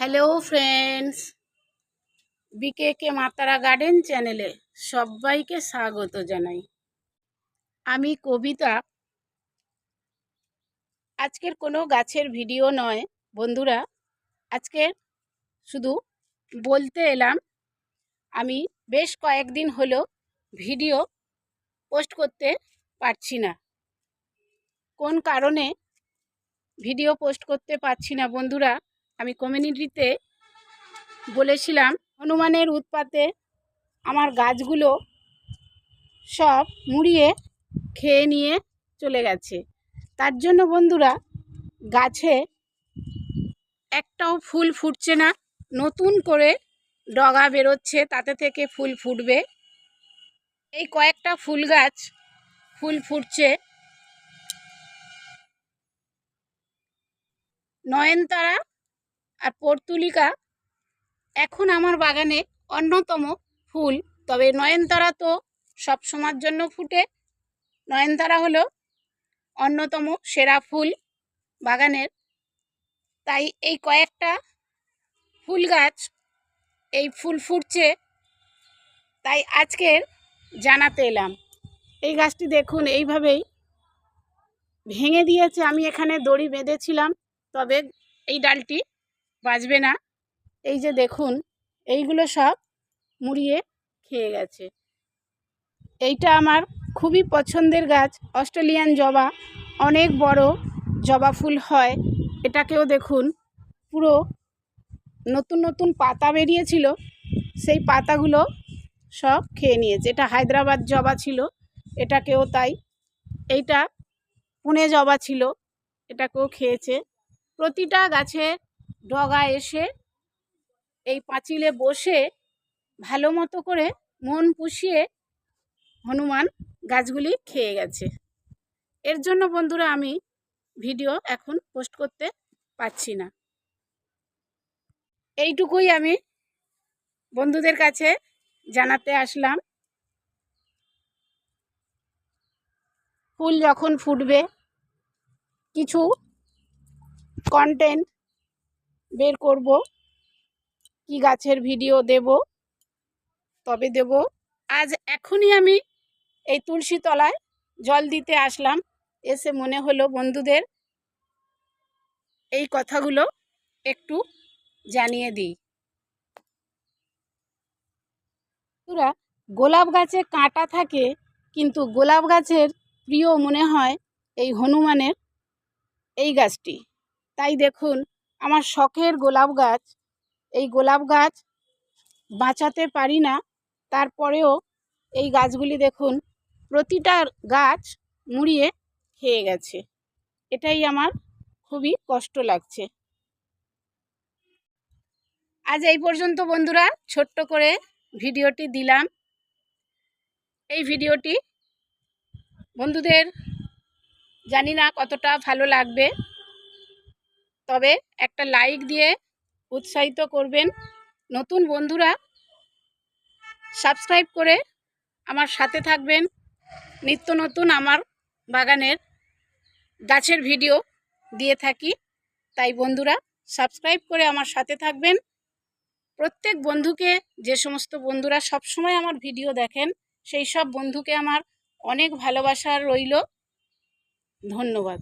Hello friends বিকেকে মাতারা garden চ্যানেলে সবাইকে স্বাগত জানাই। আমি কবিতা। আজকের কোনো গাছের ভিডিও নয়, বন্ধুরা। আজকের শুধু বলতে এলাম, আমি বেশ কয়েকদিন হলো ভিডিও পোস্ট করতে পারছি না। কোন কারণে ভিডিও পোস্ট করতে পারছি না, বন্ধুরা? আমি কমিউনিটিতে বলেছিলাম, হনুমানের উৎপাতে আমার গাছগুলো সব মুড়িয়ে খেয়ে নিয়ে চলে গেছে। তার জন্য বন্ধুরা, গাছে একটাও ফুল ফুটছে না। নতুন করে ডগা বেরোচ্ছে, তাতে থেকে ফুল ফুটবে। এই কয়েকটা ফুল গাছ ফুল ফুটছে। নয়নতারা আর পর্তুলিকা এখন আমার বাগানে অন্যতম ফুল। তবে নয়নতারা তো সব সময়ের জন্য ফুটে। নয়নতারা হলো অন্যতম সেরা ফুল বাগানের। তাই এই কয়েকটা ফুল গাছ এই ফুল ফুটছে, তাই আজকের জানাতে এলাম। এই গাছটি দেখুন, এইভাবেই ভেঙে দিয়েছে। আমি এখানে দড়ি বেঁধেছিলাম, তবে এই ডালটি বাঁচবে না। এই যে দেখুন, এইগুলো সব মুড়িয়ে খেয়ে গেছে। এইটা আমার খুবই পছন্দের গাছ, অস্ট্রেলিয়ান জবা। অনেক বড় জবা ফুল হয়। এটাকেও দেখুন, পুরো নতুন নতুন পাতা বেরিয়েছিল। সেই পাতাগুলো সব খেয়ে নিয়েছে। এটা হায়দ্রাবাদ জবা ছিল, এটাকেও তাই। এইটা পুনে জবা ছিল, এটাকেও খেয়েছে। প্রতিটা গাছে ডগা এসে এই পাঁচিলে বসে ভালো মতো করে মন পুষিয়ে হনুমান গাছগুলি খেয়ে গেছে। এর জন্য বন্ধুরা আমি ভিডিও এখন পোস্ট করতে পারছি না। এইটুকুই আমি বন্ধুদের কাছে জানাতে আসলাম। ফুল যখন ফুটবে, কিছু কন্টেন্ট বের করব। কি গাছের ভিডিও দেব? তবে দেব। আজ এখনই আমি এই তুলসী তলায় জল দিতে আসলাম। এসে মনে হলো বন্ধুদের এই কথাগুলো একটু জানিয়ে দিই। তোরা গোলাপ গাছে কাঁটা থাকে, কিন্তু গোলাপ গাছের প্রিয় মনে হয় এই হনুমানের এই গাছটি। তাই দেখুন আমার শখের গোলাপ গাছ, এই গোলাপ গাছ বাঁচাতে পারি না। তারপরেও এই গাছগুলি দেখুন, প্রতিটা গাছ মুড়িয়ে খেয়ে গেছে। এটাই আমার খুবই কষ্ট লাগছে। আজ এই পর্যন্ত বন্ধুরা, ছোট্ট করে ভিডিওটি দিলাম। এই ভিডিওটি বন্ধুদের জানি না কতটা ভালো লাগবে। তবে একটা লাইক দিয়ে উৎসাহিত করবেন। নতুন বন্ধুরা সাবস্ক্রাইব করে আমার সাথে থাকবেন। নিত্য নতুন আমার বাগানের গাছের ভিডিও দিয়ে থাকি। তাই বন্ধুরা সাবস্ক্রাইব করে আমার সাথে থাকবেন। প্রত্যেক বন্ধুকে, যে সমস্ত বন্ধুরা সবসময় আমার ভিডিও দেখেন, সেই সব বন্ধুকে আমার অনেক ভালোবাসা রইল। ধন্যবাদ।